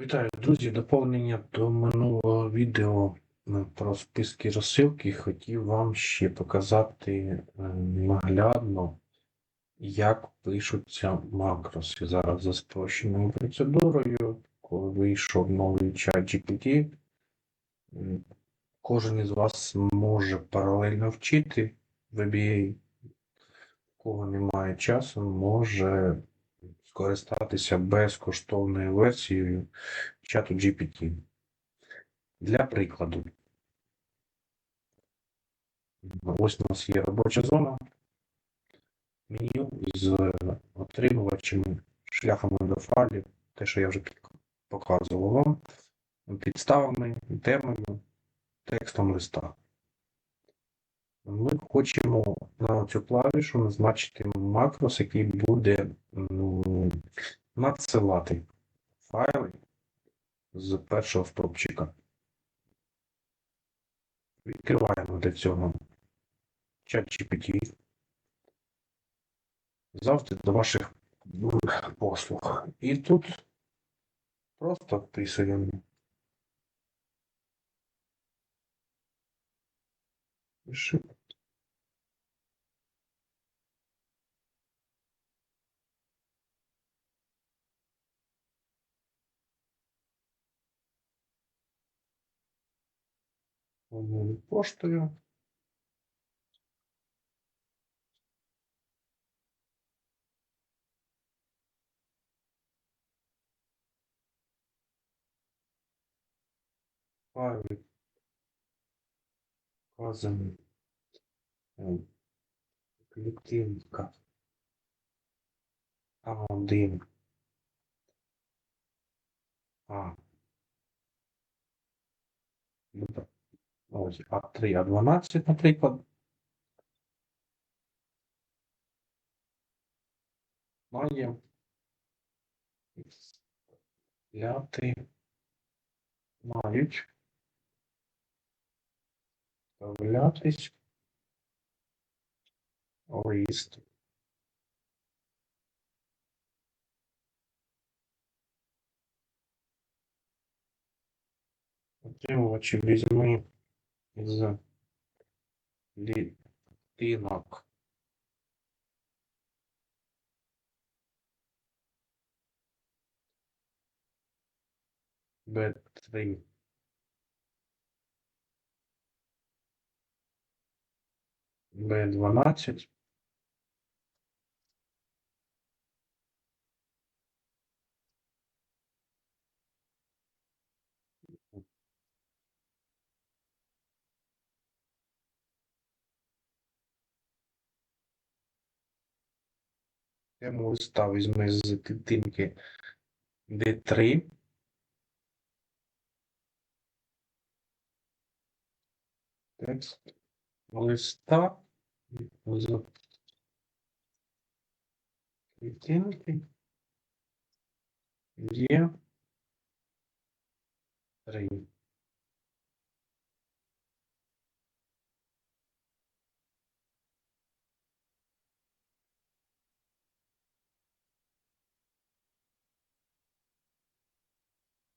Вітаю, друзі! Доповнення до минулого відео е, про списки розсилки. Хотів вам ще показати е, наглядно, як пишуться макроси. Зараз за спрощеною процедурою, коли вийшов новий чат GPT, кожен із вас може паралельно вчити в VBA. У кого немає часу, може скористатися безкоштовною версією чату GPT. Для прикладу. Ось у нас є робоча зона. Меню з отримувачами, шляхами до файлів, те, що я вже показував вам, підставами, темами, текстом листа. Ми хочемо на цю клавішу назначити макрос, який буде м, надсилати файли з першого стопчика. Відкриваємо для цього чат GPT. Завжди до ваших послуг. І тут просто вписуємо. Пиши. новою поштою. Файл вказаний эм, колективника А1 А. Ну так. Ось А3, А12, наприклад. Має ляти мають вставлятись лист. Отримувачі візьми з літинок. Б3. Б12. Тему листа візьми з клітинки D3. Текст листа з клітинки є 3.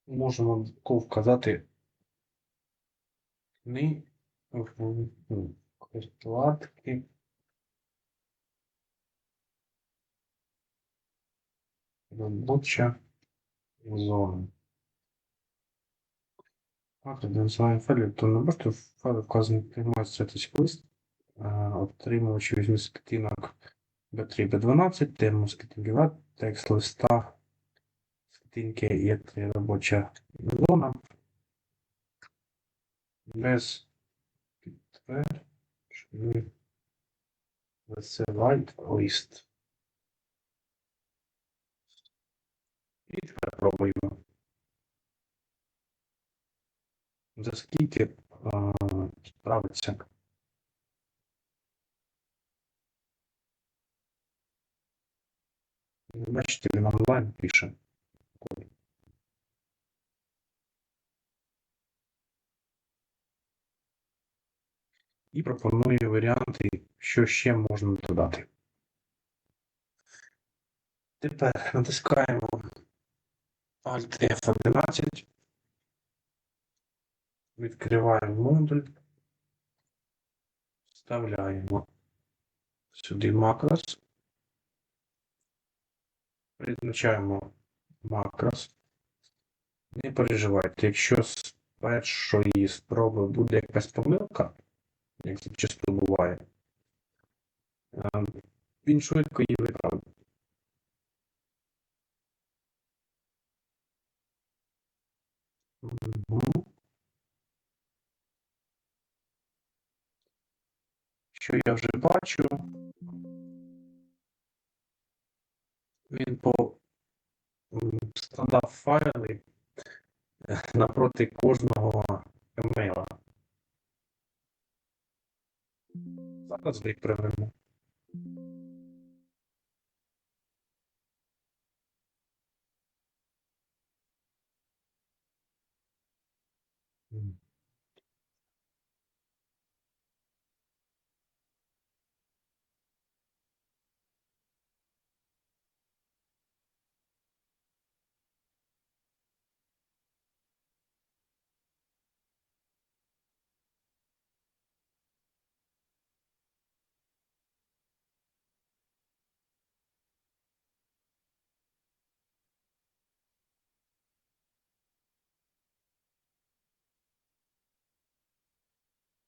Можемо додатково вказати. Кни в ну, вкладки робоча зона. Тоді називаємо файлів, то не бачите, в вказаний приймається лист, отримувач візьме з B3, B12, тему з текст листа з клітинки є робоча зона. Без підтвердження висилають лист. І тепер пробуємо. За скільки справиться? Бачите, він онлайн пише. І пропонує варіанти, що ще можна додати. Тепер натискаємо Alt F11. Відкриваємо модуль. Вставляємо сюди макрос. Призначаємо макрос. Не переживайте, якщо з першої спроби буде якась помилка, як це часто буває, е, він швидко її виправить. Що я вже бачу? Він по складав файли е, напроти кожного емейла. Зараз виправимо. М.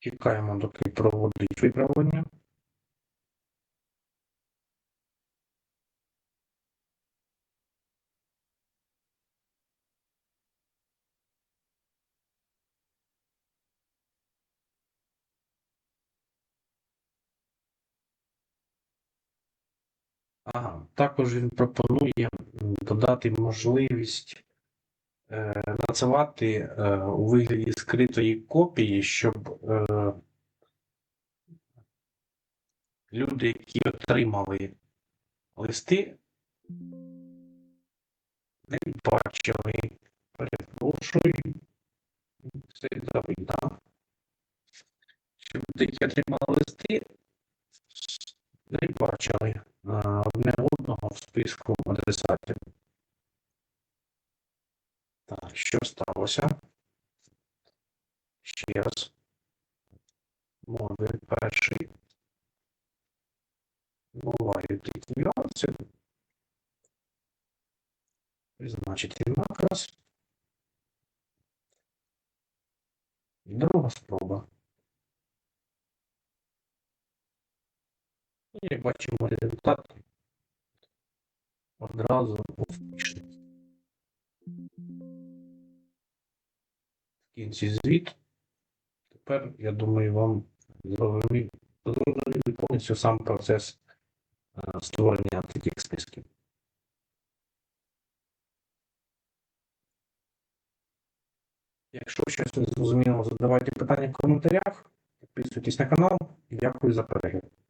Чекаємо, доки проводить виправлення. Ага, також він пропонує додати можливість надсилати е, у вигляді скритої копії, щоб е, люди, які отримали листи, не бачили. Перепрошую. Це завідав. Щоб люди, які отримали листи, не бачили е, одне одного в списку адресатів. Що сталося? Ще раз. Модуль перший. Бувають такі нюанси. Призначити макрос. Друга спроба. І бачимо результат одразу успішний. В кінці звіт. Тепер, я думаю, вам зрозумів повністю сам процес е, створення таких списків. Якщо щось не зрозуміло, задавайте питання в коментарях. Підписуйтесь на канал. Дякую за перегляд.